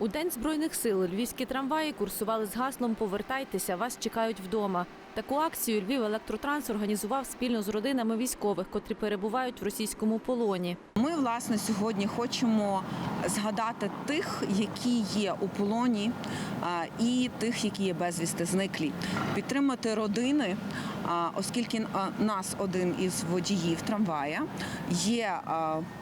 У День Збройних сил львівські трамваї курсували з гаслом Повертайтеся, вас чекають вдома. Таку акцію Львів Електротранс організував спільно з родинами військових, котрі перебувають в російському полоні. Ми власне сьогодні хочемо згадати тих, які є у полоні, і тих, які є безвісти зниклі, підтримати родини, оскільки нас один із водіїв трамвая є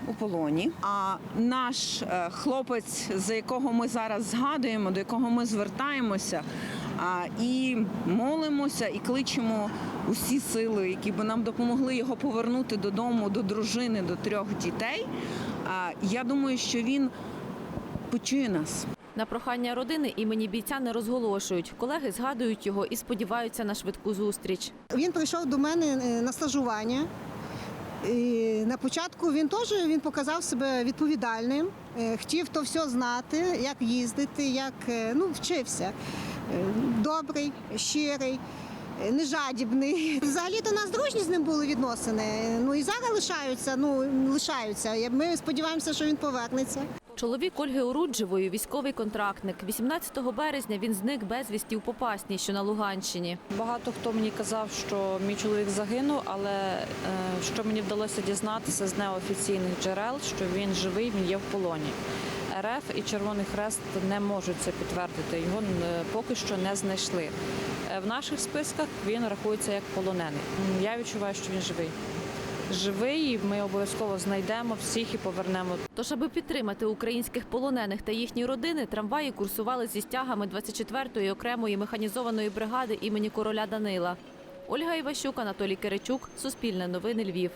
у полоні. А наш е, хлопець, за якого ми зараз згадуємо, до якого ми звертаємося. а, І молимося і кличемо усі сили, які би нам допомогли його повернути додому, до дружини, до трьох дітей. А, Я думаю, що він почує нас. На прохання родини імені бійця не розголошують. Колеги згадують його і сподіваються на швидку зустріч. Він прийшов до мене е, на стажування. І на початку він теж він показав себе відповідальним, е, хотів то все знати, як їздити, як е, ну, вчився. Е, Добрий, щирий, нежадібний. Взагалі то у нас дружні з ним були відносини. Ну і зараз лишаються. Ну лишаються. Ми сподіваємося, що він повернеться. Чоловік Ольги Оруджевої – військовий контрактник. 18 березня він зник безвісті у Попасній, що на Луганщині. Багато хто мені казав, що мій чоловік загинув, але е, що мені вдалося дізнатися з неофіційних джерел, що він живий, він є в полоні. РФ і Червоний Хрест не можуть це підтвердити. Його е, поки що не знайшли. Е, В наших списках він рахується як полонений. Я відчуваю, що він живий. Живий, ми обов'язково знайдемо всіх і повернемо Тож, аби підтримати українських полонених та їхні родини, трамваї курсували зі стягами 24-ї окремої механізованої бригади імені короля Данила. Ольга Іващук, Анатолій Киричук, Суспільне новини Львів.